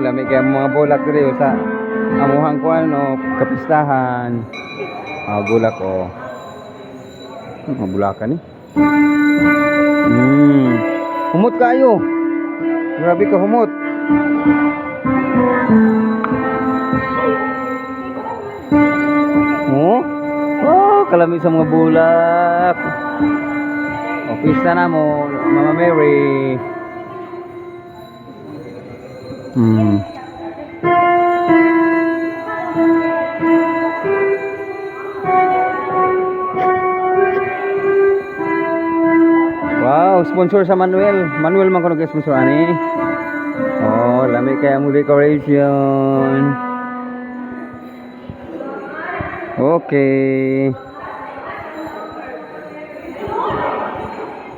lami kay mga bulak diri oh, sa amuhang kuan no kapistahan. Ah, bulak oh. Mga bulakan ni. Hmm. Humot kayo. Grabe ka humot. Oh? Oh, kalami sa mga bulak. O, pista na mo, Mama Mary. Hmm. Wow, sponsor sa Manuel. Manuel man ko nag-sponsor ani. Oh, lami kaya mo decoration. Okay.